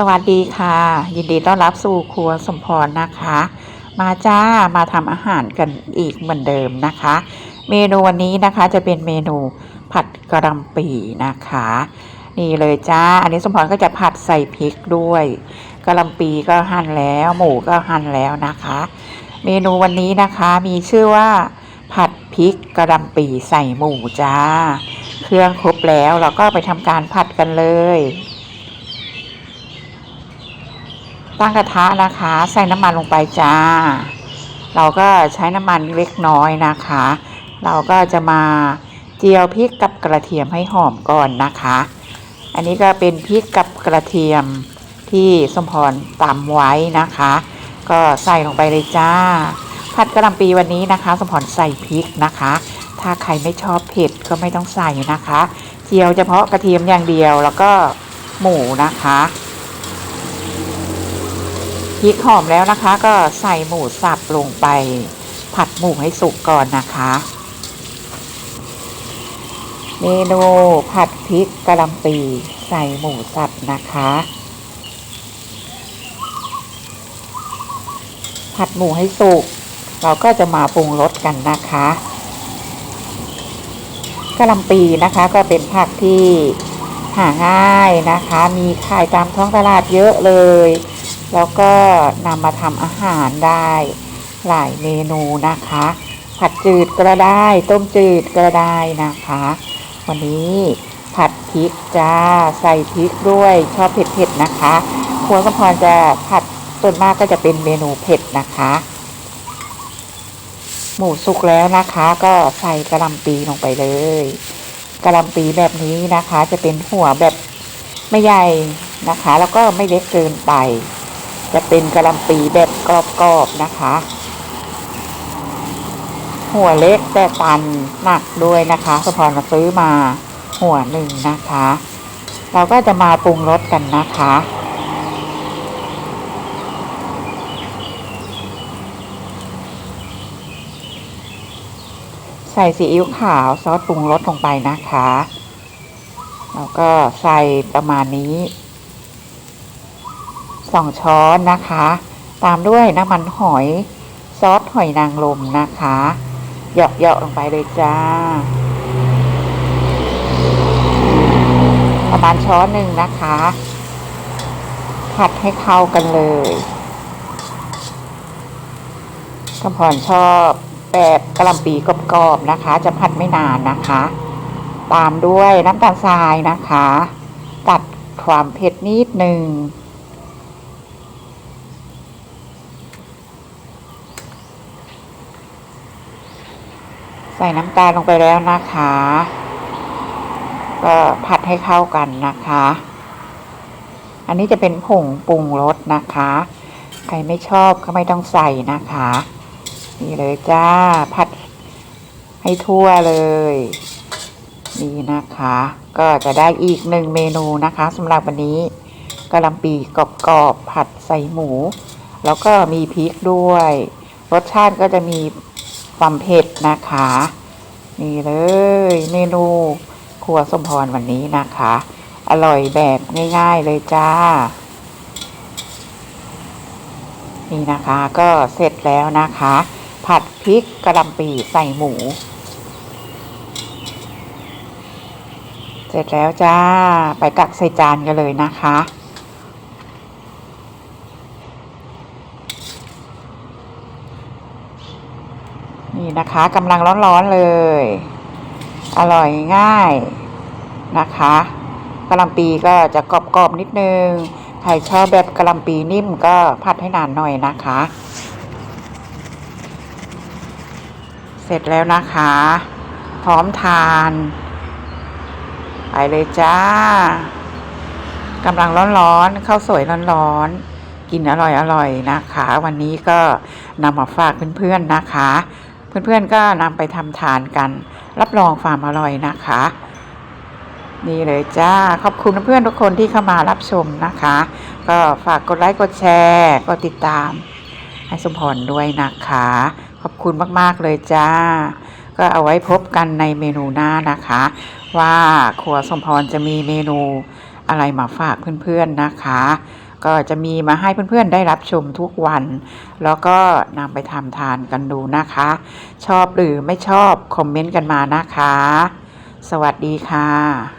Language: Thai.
สวัสดีค่ะ ยินดีต้อนรับสู่ครัวสมพรนะคะ มาจ้ามาทำอาหารกันอีกเหมือนเดิมนะคะ เมนูวันนี้นะคะจะเป็นเมนูผัดกระหลำปีนะคะ นี่เลยจ้า อันนี้สมพรก็จะผัดใส่พริกด้วยกระลำปีก็หั่นแล้วหมูก็หั่นแล้วนะคะ เมนูวันนี้นะคะมีชื่อว่าผัดพริกกระหลำปีใส่หมูจ้า เครื่องครบแล้วเราก็ไปทำการผัดกันเลย ตั้งกระทะนะคะ ใส่น้ำมันลงไปจ้า เราก็ใช้น้ำมันเล็กน้อยนะคะ เราก็จะมาเจียวพริกกับกระเทียมให้หอมก่อนนะคะ อันนี้ก็เป็นพริกกับกระเทียมที่สมพรตำไว้นะคะ ก็ใส่ลงไปเลยจ้า ผัดกระหล่ำปีวันนี้นะคะ สมพรใส่พริกนะคะ ถ้าใครไม่ชอบเผ็ดก็ไม่ต้องใส่นะคะ เจียวเฉพาะกระเทียมอย่างเดียวแล้วก็หมูนะคะ พริกหอมแล้วนะคะ ก็ใส่หมูสับลงไป ผัดหมูให้สุกก่อนนะคะเมนูผัดพริกกะหล่ำปีใส่หมูสับนะคะ ผัดหมูให้สุก เราก็จะมาปรุงรสกันนะคะกะหล่ำปีนะคะก็เป็นผักที่หาง่ายนะคะ มีขายตามท้องตลาดเยอะเลย แล้วก็นำมาทำอาหารได้หลายเมนูนะคะ ผัดจืดก็ได้ ต้มจืดก็ได้นะคะ วันนี้ผัดพริกจ้าใส่พริกด้วยชอบเผ็ดๆนะคะครัวสมพรจะผัดส่วนมากก็จะเป็นเมนูเผ็ดนะคะ หมูสุกแล้วนะคะ ก็ใส่กระลำปีลงไปเลยกระลำปีแบบนี้นะคะ จะเป็นหัวแบบไม่ใหญ่นะคะ แล้วก็ไม่เล็กเกินไป จะเป็นกะลำปีแบบกรอบๆนะคะ หัวเล็กแต่ตันหนักด้วยนะคะสพรมาซื้อมาหัวหนึ่งนะคะ เราก็จะมาปรุงรสกันนะคะใส่ซีอิ๊วขาวซอสปรุงรสลงไปนะคะ แล้วก็ใส่ประมาณนี้ สองช้อนนะคะ ตามด้วยน้ำมันหอยซอสหอยนางรมนะคะเหยาะๆลงไปเลยจ้า ประมาณช้อนหนึ่งนะคะ ผัดให้เข้ากันเลยกำพรชอบแบบกระหลำปีกรอบๆนะคะ จะผัดไม่นานนะคะ ตามด้วยน้ำตาลทรายนะคะ ตัดความเผ็ดนิดหนึ่ง ใส่น้ำตาลลงไปแล้วนะคะ ก็ผัดให้เข้ากันนะคะ อันนี้จะเป็นผงปรุงรสนะคะ ใครไม่ชอบก็ไม่ต้องใส่นะคะ นี่เลยจ้าผัดให้ทั่วเลยนี่นะคะ ก็จะได้อีกหนึ่งเมนูนะคะสำหรับวันนี้กะหล่ำปีกรอบๆผัดใส่หมู แล้วก็มีพริกด้วย รสชาติก็จะมี ความเผ็ดนะคะ นี่เลยเมนูครัวสมพรวันนี้นะคะ อร่อยแบบง่าย ๆเลยจ้า นี่นะคะก็เสร็จแล้วนะคะ ผัดพริกกระลำปีใส่หมู เสร็จแล้วจ้า ไปตักใส่จานกันเลยนะคะ นี่นะคะกำลังร้อนๆเลย อร่อยง่ายนะคะกะหล่ำปีก็จะกรอบๆนิดนึง ใครชอบแบบกะหล่ำปีนิ่มก็ผัดให้นานหน่อยนะคะ เสร็จแล้วนะคะ พร้อมทาน ไปเลยจ้ากำลังร้อนๆข้าวสวยร้อนๆกินอร่อยๆนะคะ วันนี้ก็นำมาฝากเพื่อนๆนะคะ เพื่อนๆก็นำไปทำทานกัน รับรองความอร่อยนะคะ นี่เลยจ้า ขอบคุณเพื่อนทุกคนที่เข้ามารับชมนะคะ ก็ฝากกดไลค์กดแชร์กดติดตาม ให้สมพรด้วยนะคะ ขอบคุณมากๆเลยจ้า ก็เอาไว้พบกันในเมนูหน้านะคะ ว่าครัวสมพรจะมีเมนูอะไรมาฝากเพื่อนๆนะคะ ก็จะมีมาให้เพื่อนๆได้รับชมทุกวัน แล้วก็นำไปทำทานกันดูนะคะ ชอบหรือไม่ชอบ คอมเมนต์กันมานะคะ สวัสดีค่ะ